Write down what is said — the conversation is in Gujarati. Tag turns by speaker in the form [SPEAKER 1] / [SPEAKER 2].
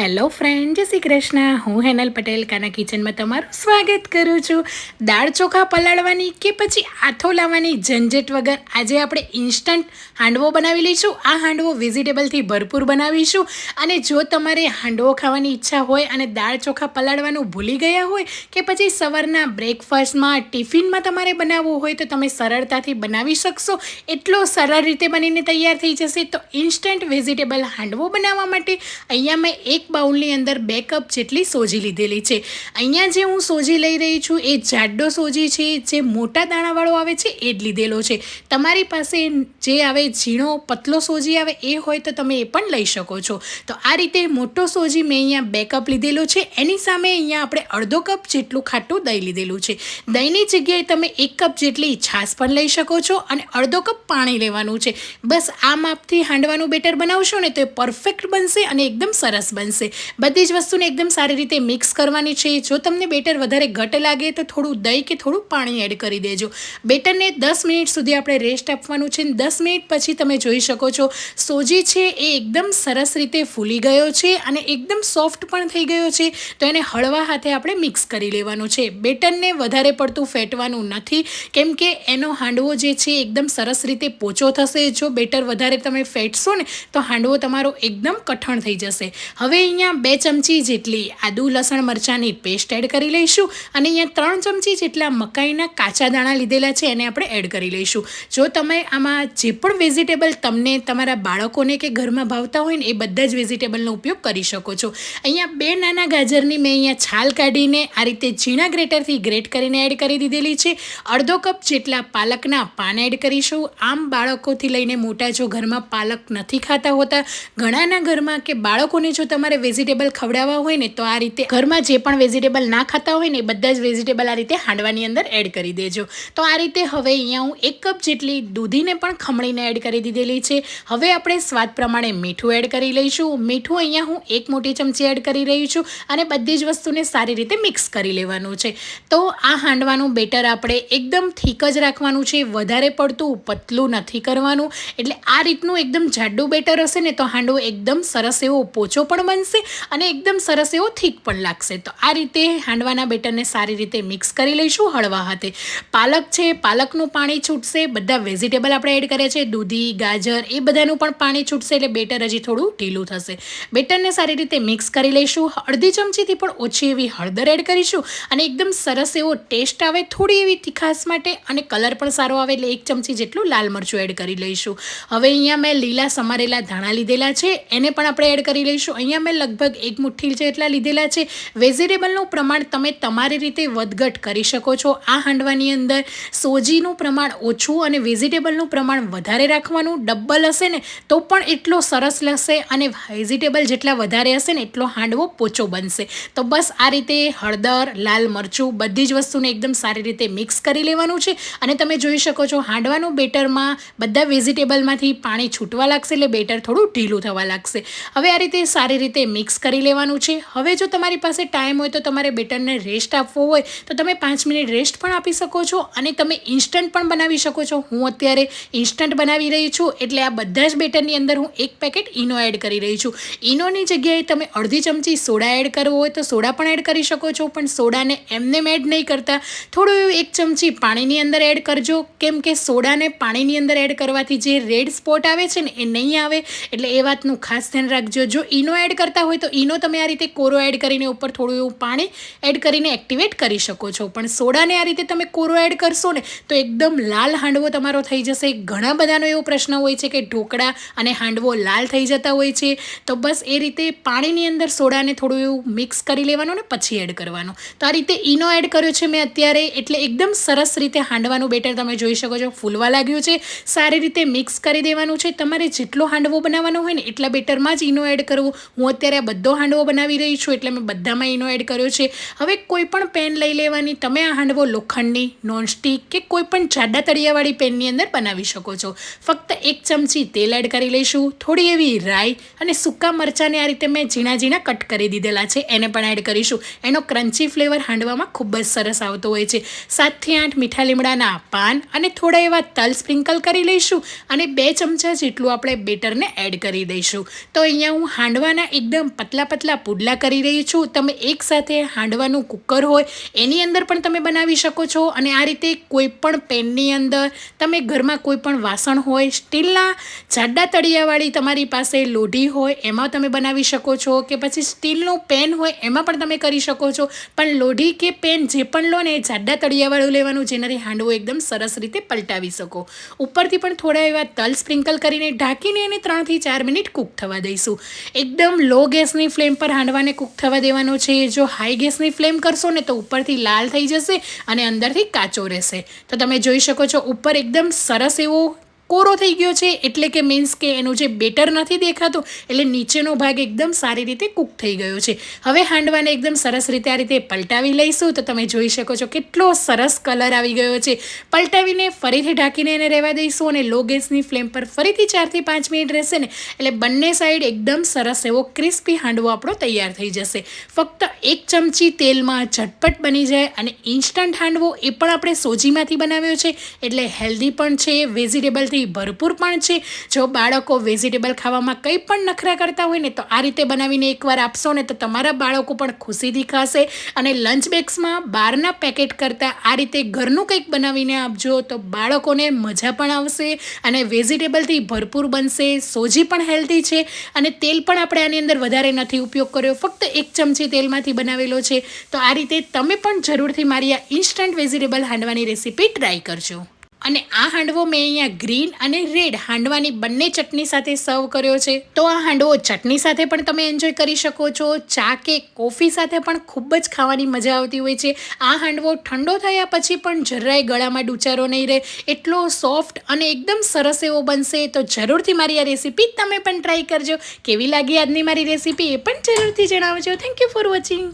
[SPEAKER 1] હેલો ફ્રેન્ડ જય શ્રી કૃષ્ણ. હું હેનલ પટેલ, કાના કિચનમાં તમારું સ્વાગત કરું છું. દાળ ચોખા પલાળવાની કે પછી આથો લાવવાની ઝંઝટ વગર આજે આપણે ઇન્સ્ટન્ટ હાંડવો બનાવી લઈશું. આ હાંડવો વેજીટેબલથી ભરપૂર બનાવીશું. અને જો તમારે હાંડવો ખાવાની ઈચ્છા હોય અને દાળ ચોખા પલાળવાનું ભૂલી ગયા હોય કે પછી સવારના બ્રેકફાસ્ટમાં ટિફિનમાં તમારે બનાવવું હોય તો તમે સરળતાથી બનાવી શકશો. એટલો સરળ રીતે બનીને તૈયાર થઈ જશે. તો ઇન્સ્ટન્ટ વેજીટેબલ હાંડવો બનાવવા માટે અહીંયા મેં એક બાઉલની અંદર બે કપ જેટલી સોજી લીધેલી છે. અહીંયા જે હું સોજી લઈ રહી છું એ જાડો સોજી છે, જે મોટા દાણાવાળો આવે છે એ જ લીધેલો છે. તમારી પાસે જે આવે ઝીણો, પતલો સોજી આવે એ હોય તો તમે એ પણ લઈ શકો છો. તો આ રીતે મોટો સોજી મેં અહીંયા બે કપ લીધેલો છે. એની સામે અહીંયા આપણે અડધો કપ જેટલું ખાટું દહીં લીધેલું છે. દહીંની જગ્યાએ તમે એક કપ જેટલી છાશ પણ લઈ શકો છો અને અડધો કપ પાણી લેવાનું છે. બસ આ માપથી હાંડવાનું બેટર બનાવશો ને તો એ પરફેક્ટ બનશે અને એકદમ સરસ બનશે. બધી જ વસ્તુને એકદમ સારી રીતે મિક્સ કરવાની છે. જો તમને બેટર વધારે ઘટ લાગે તો થોડું દહીં કે થોડું પાણી એડ કરી દેજો. બેટરને દસ મિનિટ સુધી આપણે રેસ્ટ આપવાનું છે દસ મિનિટ પછી તમે જોઈ શકો છો, સોજી છે એ એકદમ સરસ રીતે ફૂલી ગયો છે અને એકદમ સોફ્ટ પણ થઈ ગયો છે. તો એને હળવા હાથે આપણે મિક્સ કરી લેવાનું છે. બેટરને વધારે પડતું ફેટવાનું નથી. કેમ કે એનો હાંડવો જે છે એકદમ સરસ રીતે પોચો થશે. જો બેટર વધારે તમે ફેટશો ને તો હાંડવો તમારો એકદમ કઠણ થઈ જશે. હવે અહીંયા બે ચમચી જેટલી આદુ, લસણ મરચાંની પેસ્ટ એડ કરી લઈશું અને અહીંયા ત્રણ ચમચી જેટલા મકાઈના કાચા દાણા લીધેલા છે એને આપણે એડ કરી લઈશું. જો તમે આમાં જે પણ વેજીટેબલ તમને તમારા બાળકોને કે ઘરમાં ભાવતા હોય ને એ બધા જ વેજીટેબલનો ઉપયોગ કરી શકો છો. અહીંયા બે નાના ગાજરની મેં અહીંયા છાલ કાઢીને આ રીતે ઝીણા ગ્રેટરથી ગ્રેટ કરીને એડ કરી દીધેલી છે. અડધો કપ જેટલા પાલકના પાન એડ કરીશું. આમ બાળકોથી લઈને મોટા જો ઘરમાં પાલક નથી ખાતા હોતા, ઘણાના ઘરમાં કે બાળકોને જો તમારે વેજીટેબલ ખવડાવવા હોય ને તો આ રીતે ઘરમાં જે પણ વેજીટેબલ ના ખાતા હોય ને એ બધા જ વેજીટેબલ આ રીતે હાંડવાની અંદર એડ કરી દેજો. તો આ રીતે હવે અહીંયા હું એક કપ જેટલી દૂધીને પણ ખમણીને એડ કરી દીધેલી છે. હવે આપણે સ્વાદ પ્રમાણે મીઠું એડ કરી લઈશું. મીઠું અહીંયા હું એક મોટી ચમચી એડ કરી રહી છું અને બધી જ વસ્તુને સારી રીતે મિક્સ કરી લેવાનું છે. તો આ હાંડવાનું બેટર આપણે એકદમ થીક જ રાખવાનું છે. વધારે પડતું પતલું નથી કરવાનું. એટલે આ રીતનું એકદમ જાડું બેટર હશે ને તો હાંડવો એકદમ સરસ એવો પોચો પણ બનશે અને એકદમ સરસ એવો થીક પણ લાગશે. તો આ રીતે હાંડવાના બેટરને સારી રીતે મિક્સ કરી લઈશું હળવા હાથે. પાલક છે, પાલકનું પાણી છૂટશે, બધા વેજીટેબલ આપણે એડ કર્યા છે, દૂધી, ગાજર, એ બધાનું પણ પાણી છૂટશે એટલે બેટર હજી થોડું ઢીલું થશે. બેટરને સારી રીતે મિક્સ કરી લઈશું. અડધી ચમચીથી પણ ઓછી એવી હળદર એડ કરીશું અને એકદમ સરસ એવો ટેસ્ટ આવે, થોડી એવી તીખાસ માટે અને કલર પણ સારો આવે એટલે એક ચમચી જેટલું લાલ મરચું એડ કરી લઈશું. હવે અહીંયા મેં લીલા સમારેલા ધાણા લીધેલા છે, એને પણ આપણે એડ કરી લઈશું. અહીંયા મેં લગભગ એક મુઠ્ઠી જેટલા લીધેલા છે. વેજીટેબલનું પ્રમાણ તમે તમારી રીતે વધઘટ કરી શકો છો. આ હાંડવાની અંદર સોજીનું પ્રમાણ ઓછું અને વેજીટેબલનું પ્રમાણ વધારે રાખવાનું ડબ્બલ હશે ને, તો પણ એટલો સરસ લશે અને વેજીટેબલ જેટલા વધારે હશે ને, એટલો હાંડવો પોચો બનશે. તો બસ આ રીતે હળદર, લાલ મરચું બધી જ વસ્તુને એકદમ સારી રીતે મિક્સ કરી લેવાનું છે. અને તમે જોઈ શકો છો હાંડવાનું બેટરમાં બધા વેજીટેબલમાંથી પાણી છૂટવા લાગશે એટલે બેટર થોડું ઢીલું થવા લાગશે. હવે આ રીતે સારી રીતે મિક્સ કરી લેવાનું છે. હવે જો તમારી પાસે ટાઈમ હોય તો તમારે બેટરને રેસ્ટ આપવો હોય, તો તમે પાંચ મિનિટ રેસ્ટ પણ આપી શકો છો અને તમે ઇન્સ્ટન્ટ પણ બનાવી શકો છો. હું અત્યારે ઇન્સ્ટન્ટ બનાવી રહી છું, એટલે આ બધા જ બેટરની અંદર હું એક પેકેટ ઈનો એડ કરી રહી છું. ઈનોની જગ્યાએ તમે અડધી ચમચી સોડા એડ કરવો હોય તો સોડા પણ એડ કરી શકો છો, પણ સોડાને એમને એડ નહીં કરતા. થોડું એવું એક ચમચી પાણીની અંદર એડ કરજો, કેમ કે સોડાને પાણીની અંદર એડ કરવાથી જે રેડ સ્પોટ આવે છે ને, એ નહીં આવે. એટલે એ વાતનું ખાસ ધ્યાન રાખજો. જો ઈનો એડ કરતા હોય તો ઈનો તમે આ રીતે કોરો એડ કરીને ઉપર થોડું એવું પાણી એડ કરીને એક્ટિવેટ કરી શકો છો. પણ સોડાને આ રીતે તમે કોરો એડ કરશો ને તો એકદમ લાલ હાંડવો તમારો થઈ જશે. ઘણા બધાનો એવો પ્રશ્ન હોય છે કે ઢોકળા અને હાંડવો લાલ થઈ જતા હોય છે. તો બસ એ રીતે પાણીની અંદર સોડાને થોડું એવું મિક્સ કરી લેવાનું ને પછી એડ કરવાનું. તો આ રીતે ઈનો એડ કર્યો છે મેં અત્યારે એટલે એકદમ સરસ રીતે હાંડવાનું બેટર તમે જોઈ શકો છો. ફૂલવા લાગ્યું છે. સારી રીતે મિક્સ કરી દેવાનું છે. તમારે જેટલો હાંડવો બનાવવાનો હોય ને એટલા બેટરમાં જ ઈનો એડ કરવું. હું અત્યારે બધો હાંડવો બનાવી રહી છું એટલે મેં બધામાં એનો એડ કર્યો છે. હવે કોઈ પણ પેન લઈ લેવાની તમે આ હાંડવો લોખંડની, નોનસ્ટિક કે કોઈ પણ જાડા તળિયાવાળી પેનની અંદર બનાવી શકો છો. ફક્ત એક ચમચી તેલ એડ કરી લઈશું, થોડી એવી રાઈ અને સૂકા મરચાંને આ રીતે મેં ઝીણા ઝીણા કટ કરી દીધેલા છે, એને પણ એડ કરીશું. એનો ક્રન્ચી ફ્લેવર હાંડવામાં ખૂબ જ સરસ આવતો હોય છે. સાતથી આઠ મીઠા લીમડાના પાન અને થોડા એવા તલ સ્પ્રિંકલ કરી લઈશું અને બે ચમચા જેટલું આપણે બેટરને એડ કરી દઈશું. તો અહીંયા હું હાંડવાના એકદમ પતલા પતલા પુડલા કરી રહી છું. તમે એકસાથે હાંડવાનું કુકર હોય, એની અંદર પણ તમે બનાવી શકો છો. અને આ રીતે કોઈ પણ પેનની અંદર તમે ઘરમાં કોઈ પણ વાસણ હોય, સ્ટીલના જાડા તળિયાવાળી તમારી પાસે લોઢી હોય, એમાં તમે બનાવી શકો છો. કે પછી સ્ટીલનું પેન હોય, એમાં પણ તમે કરી શકો છો. પણ લોઢી કે પેન જે પણ લો ને એ જાડા તળિયાવાળું લેવાનું, જેનાથી હાંડવો એકદમ સરસ રીતે પલટાવી શકો. ઉપરથી પણ થોડા એવા તલ સ્પ્રિંકલ કરીને ઢાંકીને એને ત્રણથી ચાર મિનિટ કૂક થવા દઈશું. એકદમ લો ગેસની ફ્લેમ પર હાંડવાને કૂક થવા દેવાનો છે. જો હાઈ ગેસની ફ્લેમ કરશો ને તો ઉપરથી લાલ થઈ જશે અને અંદરથી કાચો રહેશે. તો તમે જોઈ શકો છો, ઉપર એકદમ સરસ એવો કોરો થઈ ગયો છે, એટલે કે મીન્સ કે એનું જે બેટર નથી દેખાતું, એટલે નીચેનો ભાગ એકદમ સારી રીતે કૂક થઈ ગયો છે. હવે હાંડવાને એકદમ સરસ રીતે આ રીતે પલટાવી લઈશું, તો તમે જોઈ શકો છો કેટલો સરસ કલર આવી ગયો છે. પલટાવીને ફરીથી ઢાંકીને એને રહેવા દઈશું અને લો ગેસની ફ્લેમ પર ફરીથી ચારથી પાંચ મિનિટ રહેશે ને, એટલે બંને સાઈડ એકદમ સરસ એવો ક્રિસ્પી હાંડવો આપણો તૈયાર થઈ જશે. ફક્ત એક ચમચી તેલમાં ઝટપટ બની જાય અને ઇન્સ્ટન્ટ હાંડવો એ પણ આપણે સોજીમાંથી બનાવ્યો છે, એટલે હેલ્ધી પણ છે વેજીટેબલથી ભરપૂર પણ છે. જો બાળકો વેજીટેબલ ખાવામાં કંઈ પણ નખરા કરતા હોય ને તો આ રીતે બનાવીને એકવાર આપશો ને તો તમારા બાળકો પણ ખુશીથી ખાશે અને લંચ બેગ્સમાં બહારના પેકેટ કરતાં આ રીતે ઘરનું કંઈક બનાવીને આપજો તો બાળકોને મજા પણ આવશે અને વેજીટેબલથી ભરપૂર બનશે, સોજી પણ હેલ્ધી છે અને તેલ પણ આપણે આની અંદર વધારે નથી ઉપયોગ કર્યો. ફક્ત એક ચમચી તેલમાંથી બનાવેલો છે. તો આ રીતે તમે પણ જરૂરથી મારી આ ઇન્સ્ટન્ટ વેજીટેબલ હાંડવાની રેસીપી ટ્રાય કરજો. અને આ હાંડવો મેં અહીંયા ગ્રીન અને રેડ હાંડવાની બંને ચટણી સાથે સર્વ કર્યો છે. તો આ હાંડવો ચટણી સાથે પણ તમે એન્જોય કરી શકો છો. ચા કે કોફી સાથે પણ ખૂબ જ ખાવાની મજા આવતી હોય છે. આ હાંડવો ઠંડો થયા પછી પણ જરાય ગળામાં ડૂચારો નહીં રહે. એટલો સોફ્ટ અને એકદમ સરસ એવો બનશે. તો જરૂરથી મારી આ રેસીપી તમે પણ ટ્રાય કરજો. કેવી લાગી આજની મારી રેસીપી એ પણ જરૂરથી જણાવજો. Thank you for watching